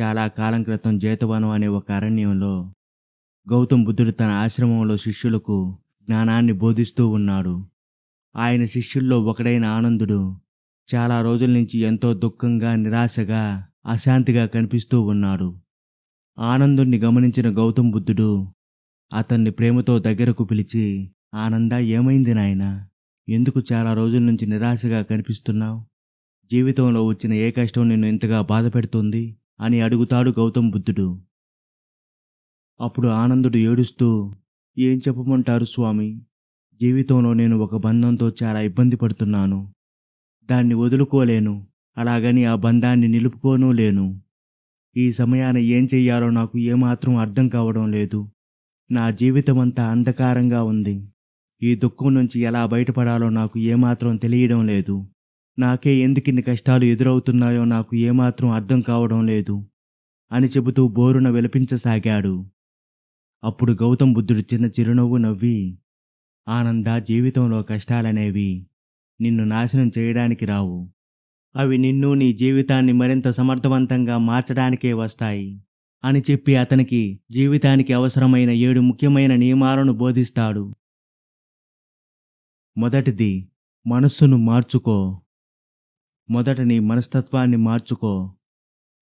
చాలా కాలం క్రితం జేతవనం అనే ఒక అరణ్యంలో గౌతమ్ బుద్ధుడు తన ఆశ్రమంలో శిష్యులకు జ్ఞానాన్ని బోధిస్తూ ఉన్నాడు. ఆయన శిష్యుల్లో ఒకడైన ఆనందుడు చాలా రోజుల నుంచి ఎంతో దుఃఖంగా నిరాశగా అశాంతిగా కనిపిస్తూ ఉన్నాడు. ఆనందుణ్ణి గమనించిన గౌతమ్ బుద్ధుడు అతన్ని ప్రేమతో దగ్గరకు పిలిచి ఆనంద ఏమైంది నాయన? ఎందుకు చాలా రోజుల నుంచి నిరాశగా కనిపిస్తున్నావు? జీవితంలో వచ్చిన ఏ కష్టం నిన్ను ఇంతగా బాధపెడుతుంది? అని అడుగుతాడు గౌతమ్ బుద్ధుడు. అప్పుడు ఆనందుడు ఏడుస్తూ ఏం చెప్పమంటారు స్వామి? జీవితంలో నేను ఒక బంధంతో చాలా ఇబ్బంది పడుతున్నాను. దాన్ని వదులుకోలేను. అలాగని ఆ బంధాన్ని నిలుపుకోనూ లేను. ఈ సమయాన ఏం చెయ్యాలో నాకు ఏమాత్రం అర్థం కావడం లేదు. నా జీవితం అంతా అంధకారంగా ఉంది. ఈ దుఃఖం నుంచి ఎలా బయటపడాలో నాకు ఏమాత్రం తెలియడం లేదు. నాకే ఎందుకిన్ని కష్టాలు ఎదురవుతున్నాయో నాకు ఏమాత్రం అర్థం కావడం లేదు అని చెబుతూ బోరున విలపించసాగాడు. అప్పుడు గౌతమ్ బుద్ధుడు చిన్న చిరునవ్వు నవ్వి ఆనంద జీవితంలో కష్టాలనేవి నిన్ను నాశనం చేయడానికి రావు. అవి నిన్ను నీ జీవితాన్ని మరింత సమర్థవంతంగా మార్చడానికే వస్తాయి అని చెప్పి అతనికి జీవితానికి అవసరమైన ఏడు ముఖ్యమైన నియమాలను బోధిస్తాడు. మొదటిది మనస్సును మార్చుకో. మొదట నీ మనస్తత్వాన్ని మార్చుకో.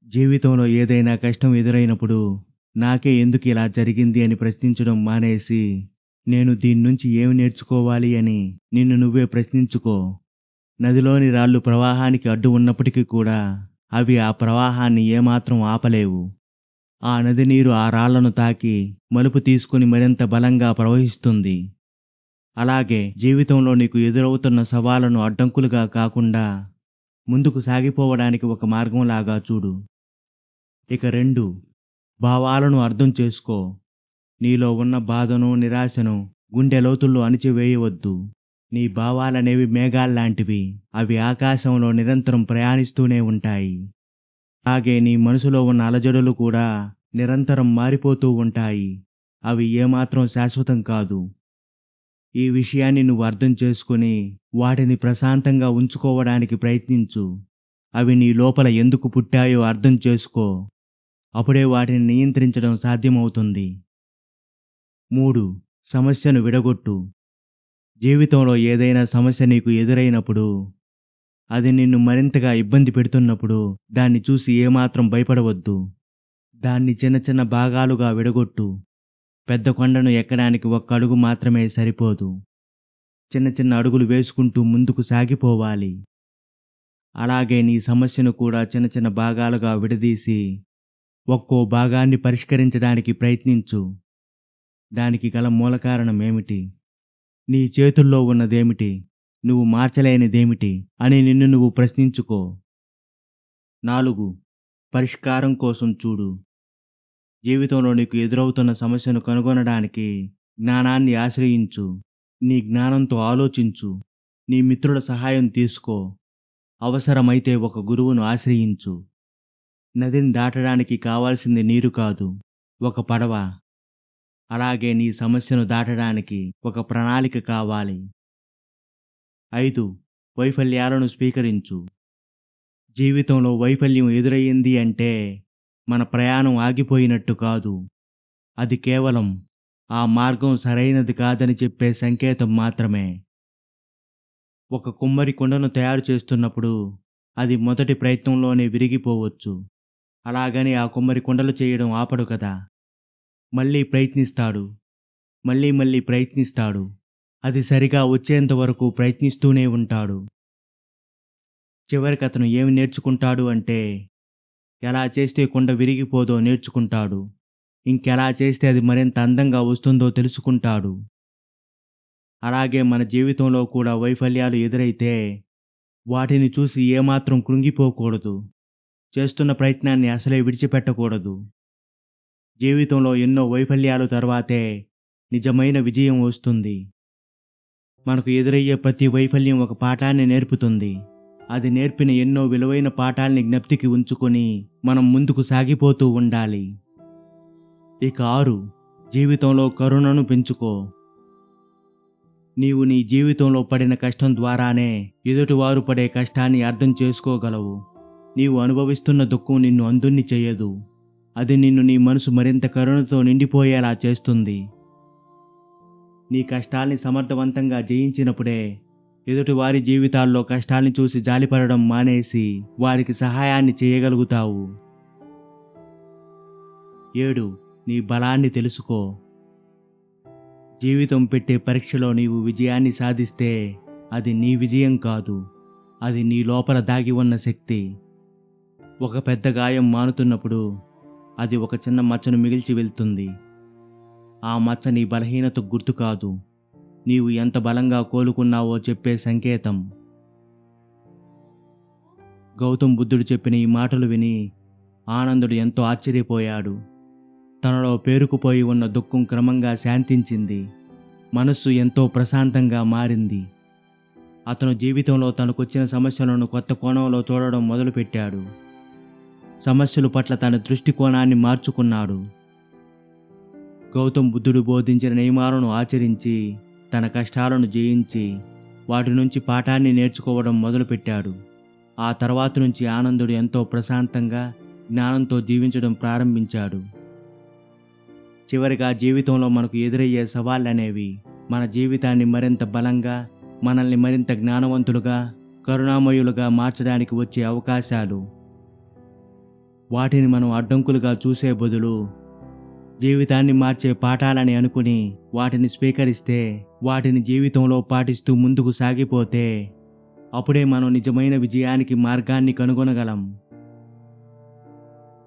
జీవితంలో ఏదైనా కష్టం ఎదురైనప్పుడు నాకే ఎందుకు ఇలా జరిగింది అని ప్రశ్నించడం మానేసి నేను దీని నుంచి ఏమి నేర్చుకోవాలి అని నిన్ను నువ్వే ప్రశ్నించుకో. నదిలోని రాళ్ళు ప్రవాహానికి అడ్డు ఉన్నప్పటికీ కూడా అవి ఆ ప్రవాహాన్ని ఏమాత్రం ఆపలేవు. ఆ నది నీరు ఆ రాళ్ళను తాకి మలుపు తీసుకుని మరింత బలంగా ప్రవహిస్తుంది. అలాగే జీవితంలో నీకు ఎదురవుతున్న సవాళ్ళను అడ్డంకులుగా కాకుండా ముందుకు సాగిపోవడానికి ఒక మార్గంలాగా చూడు. ఇక రెండు భావాలను అర్థం చేసుకో. నీలో ఉన్న బాధను నిరాశను గుండె లోతుల్లో అణిచివేయవద్దు. నీ భావాలనేవి మేఘాల్లాంటివి. అవి ఆకాశంలో నిరంతరం ప్రయాణిస్తూనే ఉంటాయి. అలాగే నీ మనసులో ఉన్న అలజడులు కూడా నిరంతరం మారిపోతూ ఉంటాయి. అవి ఏమాత్రం శాశ్వతం కాదు. ఈ విషయాన్ని నువ్వు అర్థం చేసుకుని వాటిని ప్రశాంతంగా ఉంచుకోవడానికి ప్రయత్నించు. అవి నీ లోపల ఎందుకు పుట్టాయో అర్థం చేసుకో. అప్పుడే వాటిని నియంత్రించడం సాధ్యమవుతుంది. మూడు. సమస్యను విడగొట్టు. జీవితంలో ఏదైనా సమస్య నీకు ఎదురైనప్పుడు అది నిన్ను మరింతగా ఇబ్బంది పెడుతున్నప్పుడు దాన్ని చూసి ఏమాత్రం భయపడవద్దు. దాన్ని చిన్న చిన్న భాగాలుగా విడగొట్టు. పెద్ద కొండను ఎక్కడానికి ఒక్క అడుగు మాత్రమే సరిపోదు. చిన్న చిన్న అడుగులు వేసుకుంటూ ముందుకు సాగిపోవాలి. అలాగే నీ సమస్యను కూడా చిన్న చిన్న భాగాలుగా విడదీసి ఒక్కో భాగాన్ని పరిష్కరించడానికి ప్రయత్నించు. దానికి గల మూల కారణం ఏమిటి నీ చేతుల్లో ఉన్నదేమిటి? నువ్వు మార్చలేనిదేమిటి? అని నిన్ను నువ్వు ప్రశ్నించుకో. నాలుగు. పరిష్కారం కోసం చూడు. జీవితంలో నీకు ఎదురవుతున్న సమస్యను కనుగొనడానికి జ్ఞానాన్ని ఆశ్రయించు. నీ జ్ఞానంతో ఆలోచించు. నీ మిత్రుల సహాయం తీసుకో. అవసరమైతే ఒక గురువును ఆశ్రయించు. నదిని దాటడానికి కావాల్సింది నీరు కాదు ఒక పడవ. అలాగే నీ సమస్యను దాటడానికి ఒక ప్రణాళిక కావాలి. ఐదు వైఫల్యాలను స్వీకరించు. జీవితంలో వైఫల్యం ఎదురయ్యింది అంటే మన ప్రయాణం ఆగిపోయినట్టు కాదు. అది కేవలం ఆ మార్గం సరైనది కాదని చెప్పే సంకేతం మాత్రమే. ఒక కుమ్మరి కుండను తయారు చేస్తున్నప్పుడు అది మొదటి ప్రయత్నంలోనే విరిగిపోవచ్చు. అలాగని ఆ కుమ్మరి కుండలు చేయడం ఆపడు కదా. మళ్ళీ ప్రయత్నిస్తాడు. మళ్ళీ మళ్ళీ ప్రయత్నిస్తాడు. అది సరిగా వచ్చేంత వరకు ప్రయత్నిస్తూనే ఉంటాడు. చివరికి అతను ఏమి నేర్చుకుంటాడు అంటే ఎలా చేస్తే కుండ విరిగిపోదో నేర్చుకుంటాడు. ఇంకెలా చేస్తే అది మరింత అందంగా వస్తుందో తెలుసుకుంటాడు. అలాగే మన జీవితంలో కూడా వైఫల్యాలు ఎదురైతే వాటిని చూసి ఏమాత్రం కృంగిపోకూడదు. చేస్తున్న ప్రయత్నాన్ని అసలే విడిచిపెట్టకూడదు. జీవితంలో ఎన్నో వైఫల్యాలు తర్వాతే నిజమైన విజయం వస్తుంది. మనకు ఎదురయ్యే ప్రతి వైఫల్యం ఒక పాఠాన్ని నేర్పుతుంది. అది నేర్పిన ఎన్నో విలువైన పాఠాల్ని జ్ఞప్తికి ఉంచుకొని మనం ముందుకు సాగిపోతూ ఉండాలి. ఇక ఆరు జీవితంలో కరుణను పెంచుకో. నీవు నీ జీవితంలో పడిన కష్టం ద్వారానే ఎదుటివారు పడే కష్టాన్ని అర్థం చేసుకోగలవు. నీవు అనుభవిస్తున్న దుఃఖం నిన్ను అందుని చేయదు. అది నిన్ను నీ మనసు మరింత కరుణతో నిండిపోయేలా చేస్తుంది. నీ కష్టాల్ని సమర్థవంతంగా జయించినప్పుడే ఎదుటివారి జీవితాల్లో కష్టాల్ని చూసి జాలిపడడం మానేసి వారికి సహాయాన్ని చేయగలుగుతావు. ఏడు నీ బలాన్ని తెలుసుకో. జీవితం పెట్టే పరీక్షలో నీవు విజయాన్ని సాధిస్తే అది నీ విజయం కాదు అది నీ లోపల దాగి ఉన్న శక్తి. ఒక పెద్ద గాయం మానుతున్నప్పుడు అది ఒక చిన్న మచ్చను మిగిల్చి వెళ్తుంది. ఆ మచ్చ నీ బలహీనత గుర్తు కాదు. నీవు ఎంత బలంగా కోలుకున్నావో చెప్పే సంకేతం. గౌతమ్ బుద్ధుడు చెప్పిన ఈ మాటలు విని ఆనందుడు ఎంతో ఆశ్చర్యపోయాడు. తనలో పేరుకుపోయి ఉన్న దుఃఖం క్రమంగా శాంతించింది. మనస్సు ఎంతో ప్రశాంతంగా మారింది. అతను జీవితంలో తనకొచ్చిన సమస్యలను కొత్త కోణంలో చూడడం మొదలుపెట్టాడు. సమస్యల పట్ల తన దృష్టికోణాన్ని మార్చుకున్నాడు. గౌతమ్ బుద్ధుడు బోధించిన నియమాలను ఆచరించి తన కష్టాలను జయించి వాటి నుంచి పాఠాన్ని నేర్చుకోవడం మొదలుపెట్టాడు. ఆ తర్వాత నుంచి ఆనందుడు ఎంతో ప్రశాంతంగా జ్ఞానంతో జీవించడం ప్రారంభించాడు. చివరిగా జీవితంలో మనకు ఎదురయ్యే సవాళ్ళనేవి మన జీవితాన్ని మరింత బలంగా మనల్ని మరింత జ్ఞానవంతులుగా కరుణామయులుగా మార్చడానికి వచ్చే అవకాశాలు. వాటిని మనం అడ్డంకులుగా చూసే బదులు జీవితాన్ని మార్చే పాఠాలని అనుకుని వాటిని స్వీకరిస్తే వాటిని జీవితంలో పాటిస్తూ ముందుకు సాగిపోతే అప్పుడే మనం నిజమైన విజయానికి మార్గాన్ని కనుగొనగలం.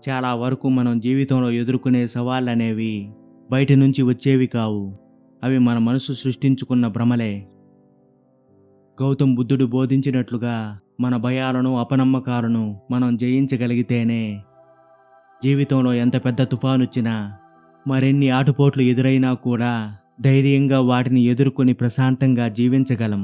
చాలా వరకు మనం జీవితంలో ఎదుర్కొనే సవాళ్ళనేవి బయట నుంచి వచ్చేవి కావు. అవి మన మనసు సృష్టించుకున్న భ్రమలే. గౌతమ్ బుద్ధుడు బోధించినట్లుగా మన భయాలను అపనమ్మకాలను మనం జయించగలిగితేనే జీవితంలో ఎంత పెద్ద తుఫానొచ్చినా మరెన్ని ఆటుపోట్లు ఎదురైనా కూడా ధైర్యంగా వాటిని ఎదుర్కొని ప్రశాంతంగా జీవించగలం.